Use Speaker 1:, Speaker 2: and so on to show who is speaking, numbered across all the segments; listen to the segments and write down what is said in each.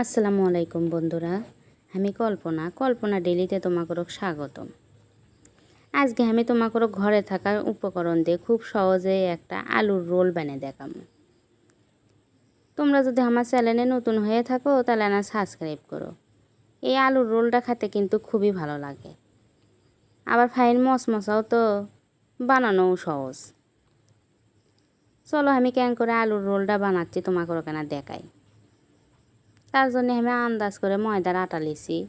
Speaker 1: আসসালামু আলাইকুম বন্ধুরা, আমি কল্পনা কল্পনা ডেলিতে তোমাকে স্বাগতম। আজকে আমি তোমাকে ঘরে থাকা উপকরণ দিয়ে খুব সহজে একটা আলুর রোল বানিয়ে দেখাম তোমরা যদি আমার চ্যানেলে নতুন হয়ে থাকো, তাহলে না সাবস্ক্রাইব করো। এই আলুর রোলটা খেতে কিন্তু খুবই ভালো লাগে। আবার ফাইন মশমশাও তো বানানোও সহজ। চলো আমি ক্যাং করে আলুর রোলটা বানাচ্ছি তোমাকে ওখানে দেখাই। তার জন্য আমি আন্দাজ করে ময়দার আটা লিছি।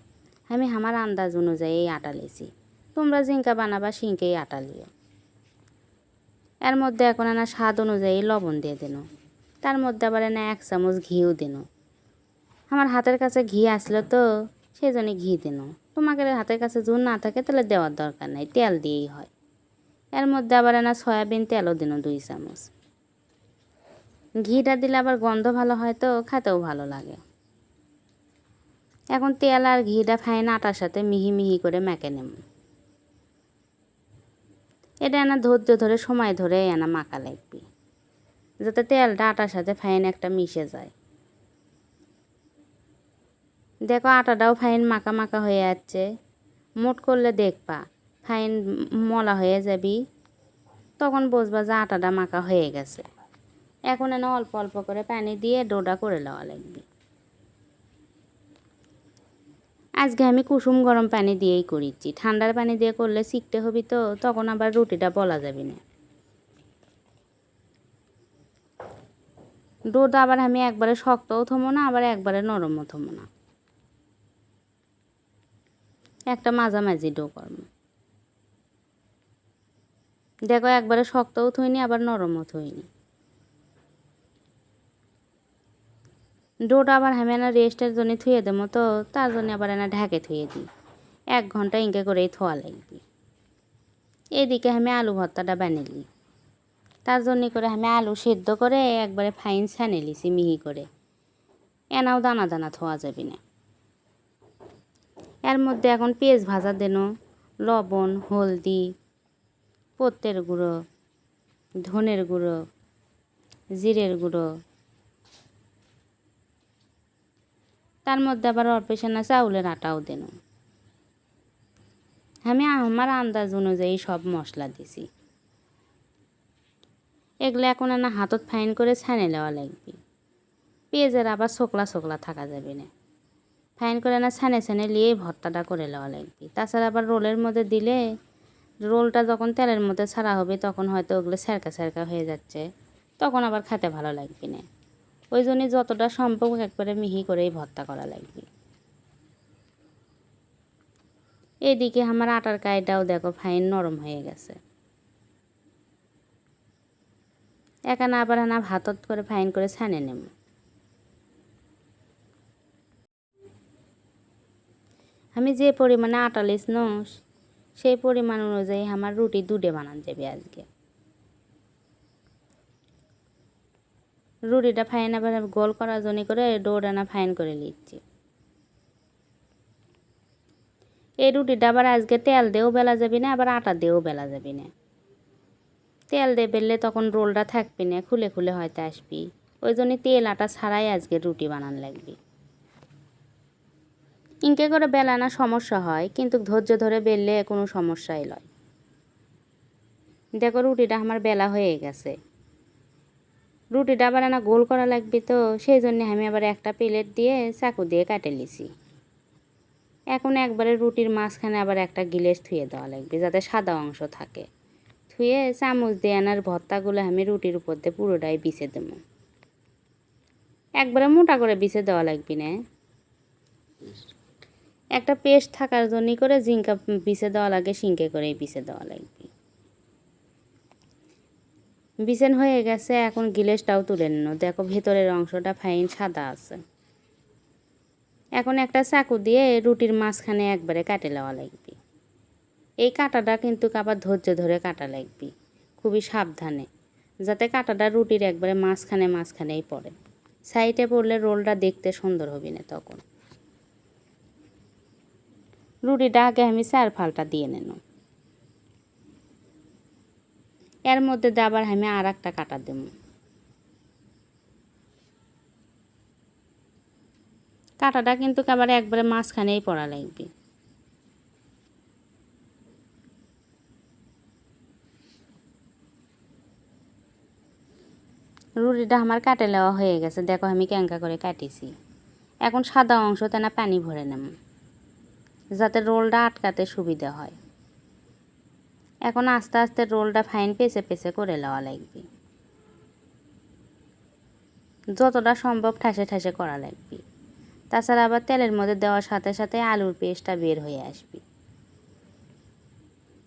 Speaker 1: আমি আমার আন্দাজ অনুযায়ী এই আটা লিছি। তোমরা জিঙ্কা বানাবা সিঙ্কেই আটা লিও। এর মধ্যে এখন না স্বাদ অনুযায়ী লবণ দিয়ে দিন। তার মধ্যে আবার না এক চামচ ঘিও দিন। আমার হাতের কাছে ঘি আসলো তো সেই জন্য ঘি দিন। তোমাকে হাতের কাছে জোর না থাকে, তাহলে দেওয়ার দরকার নাই, তেল দিয়েই হয়। এর মধ্যে আবার না সয়াবিন তেলও দিন দুই চামচ। ঘিটা দিলে আবার গন্ধ ভালো হয় তো, খেতেও ভালো লাগে। এখন তেল আর ঘিটা ফাইন আটার সাথে মিহি মিহি করে মেখে নেব। এটা এনা ধৈর্য ধরে, সময় ধরে এনা মাখা লাগবে। যাতে তেলটা আটার সাথে ফাইন একটা মিশে যায়। দেখো আটাটাও ফাইন মাখা মাখা হয়ে যাচ্ছে। মোট করলে দেখবা, ফাইন মলা হয়ে যাবি। তখন বুঝবা যে আটাটা মাখা হয়ে গেছে। এখন এনে অল্প অল্প করে পানি দিয়ে ডোডা করে নেওয়া লাগবে। আজকে আমি কুসুম গরম পানি দিয়েই করিচ্ছি। ঠান্ডার পানি দিয়ে করলে শিখতে হবি তো, তখন আবার রুটিটা বলা যাবে না। ডোটা আবার আমি একবারে শক্তও থমো না, আবার একবারে নরমও থমো না। একটা মাঝামাঝি ডো করব। দেখো একবারে শক্তও থইনি, আবার নরমও থইনি। ডোটা আবার আমি না রেস্টের জন্য থুয়ে দেবো তো, তার জন্য আবার এনা ঢাকে থুয়ে দিই। এক ঘণ্টা ইঙ্কে করেই থোয়া লাগবে। এদিকে আমি আলু ভর্তাটা বানিয়ে তার জন্য করে আমি আলু সেদ্ধ করে একবারে ফাইন ছানে লিছি মিহি করে। এনাও দানা দানা থোয়া যাবে না। এর মধ্যে এখন পেঁয়াজ ভাজা দেন, লবণ, হলদি, পত্তের গুঁড়ো, ধনের গুঁড়ো, জিরের গুঁড়ো তার মধ্যে আবার অল্প না চাউলের আটাও দেন। আমি আমার আন্দাজ অনুযায়ী সব মশলা দিছি। এগুলো এখন না হাতত ফাইন করে ছানে নেওয়া লাগবে। পেঁয়াজের আবার শোকলা শোকলা থাকা যাবে না। ফাইন করে না ছানে ছানে নিয়েই ভর্তাটা করে নেওয়া লাগবে। তাছাড়া আবার রোলের মধ্যে দিলে রোলটা যখন তেলের মধ্যে ছাড়া হবে, তখন হয়তো ওগুলো স্যারকা স্যারকা হয়ে যাচ্ছে, তখন আবার খেতে ভালো লাগবে না। ওই জন্যে যতটা সম্ভব একবারে মিহি করেই ভর্তা করা লাগবে। এদিকে আমার আটার কাইটাও দেখো ফাইন নরম হয়ে গেছে। এখানে আবার না ভাতত করে ফাইন করে ছানে নেব। আমি যে পরিমাণে আটা লিস সেই পরিমাণ অনুযায়ী আমার রুটি দুটে বানান যাবে আজকে। রুটিটা ফাইন আবার গোল করার জন্য করে ডোডানা ফাইন করে নিচ্ছি। এই রুটিটা আবার আজকে তেল দিয়েও বেলা যাবি না, আবার আটা দিয়েও বেলা যাবি না। তেল দিয়ে বেললে তখন রোলটা থাকবি না, খুলে খুলে হয়তো আসবি। ওই জন্য তেল আটা ছাড়াই আজকে রুটি বানান লাগবে। ইনকে করে বেলানা সমস্যা হয়, কিন্তু ধৈর্য ধরে বেললে কোনো সমস্যাই নয় দেখো রুটিটা আমার বেলা হয়ে গেছে। রুটিটা আবার না গোল করা লাগবে তো, সেই জন্য আমি আবার একটা প্লেট দিয়ে চাকু দিয়ে কাটে লিছি এখন একবারে রুটির মাঝখানে আবার একটা গিলেস থুয়ে দেওয়া লাগবে, যাতে সাদা অংশ থাকে। থুয়ে চামচ দিয়ে আনার ভর্তাগুলো আমি রুটির উপর দিয়ে পুরোটাই বিছে দেবো। একবারে মোটা করে বিছে দেওয়া লাগবে না। একটা পেস্ট থাকার জন্যই করে জিঙ্কা বিছে দেওয়া লাগে সিঙ্কে করেই বিছে দেওয়া লাগবে। বিছেন হয়ে গেছে, এখন গিলেসটাও তুলে নিন। দেখো ভেতরের অংশটা ফাইন সাদা আছে। এখন একটা চাকু দিয়ে রুটির মাঝখানে একবারে কাটে নেওয়া লাগবে। এই কাটাটা কিন্তু আবার ধৈর্য ধরে কাটা লাগবে। খুবই সাবধানে, যাতে কাটাটা রুটির একবারে মাঝখানে মাঝখানেই পড়ে। সাইডে পড়লে রোলটা দেখতে সুন্দর হবে না তখন। রুটিটা আগে আমি চার ফালটা দিয়ে নেন এর মধ্যে দিয়ে আবার আমি আর একটা কাটা দেব। কাঁটাটা কিন্তু আবার একবারে মাঝখানেই পড়া লাগবে। রুটিটা আমার কাটে নেওয়া হয়ে গেছে। দেখো আমি ক্যাঙ্কা করে কাটিছি। এখন সাদা অংশ তেনা পানি ভরে নেব, যাতে রোলটা আটকাতে সুবিধা হয়। এখন আস্তে আস্তে রোলটা ফাইন পেঁচে পেঁচে করে নেওয়া লাগবে। যতটা সম্ভব ঠাসে ঠাসে করা লাগবে। তাছাড়া আবার তেলের মধ্যে দেওয়ার সাথে সাথে আলুর পেস্টটা বের হয়ে আসবে।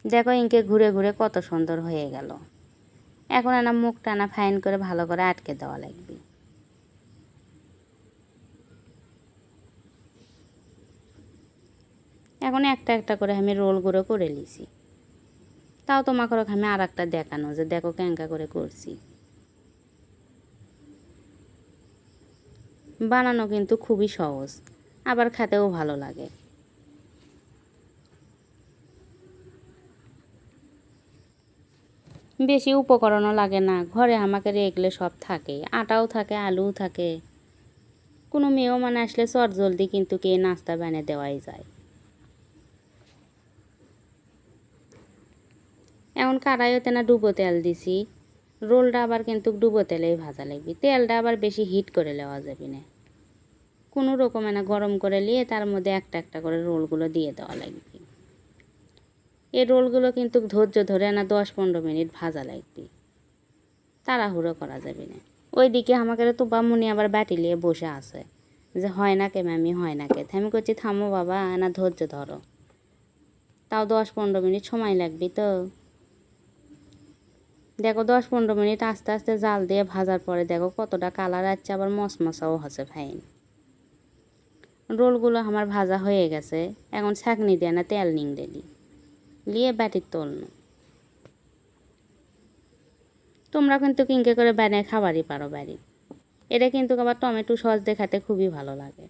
Speaker 1: দেখো ইনকে ঘুরে ঘুরে কত সুন্দর হয়ে গেল। এখন এনা মুখ টানা ফাইন করে ভালো করে আটকে দেওয়া লাগবে। এখন একটা একটা করে আমি রোলগুলো করে লিছি তাও তোমাকে আমি আর একটা দেখানো যে দেখো ক্যাঙ্কা করে করছি। বানানো কিন্তু খুবই সহজ, আবার খেতেও ভালো লাগে। বেশি উপকরণও লাগে না, ঘরে আমাকে রেগলে সব থাকে, আটাও থাকে, আলুও থাকে। কোনো মেয়েও মানে আসলে চট জলদি কিন্তু কে নাস্তা বানিয়ে দেওয়াই যায়। এখন কড়াইতে না ডুবো তেল দিছি। রোলটা আবার কিন্তু ডুবো তেলেই ভাজা লাগবে। তেলটা আবার বেশি হিট করে নেওয়া যাবে না। কোনো রকমে না গরম করে নিয়ে তার মধ্যে একটা একটা করে রোলগুলো দিয়ে দেওয়া লাগবে। এই রোলগুলো কিন্তু ধৈর্য ধরে না দশ পনেরো মিনিট ভাজা লাগবে। তাড়াহুড়ো করা যাবে না। ওইদিকে আমাকে তো বামুনি আবার ব্যাটি নিয়ে বসে আছে। যে হয় না কে ম্যামি, হয় না কে। আমি করছি থামো বাবা, না ধৈর্য ধরো। তাও দশ পনেরো মিনিট সময় লাগবে তো। দেখো দশ পনেরো মিনিট আস্তে আস্তে জাল দিয়ে ভাজার পরে দেখো কতটা কালার আসছে, আবার মশমশাও হচ্ছে ফাইন রোলগুলো আমার ভাজা হয়ে গেছে, এখন ছাঁকনি দিয়ে না তেল নিং রেডি লিয়ে ব্যাটির তোলনো তোমরা কিন্তু কিনকে করে বানিয়ে খাবারই পারো বাড়ি। এটা কিন্তু আবার টমেটো সস দেখাতে খুবই ভালো লাগে।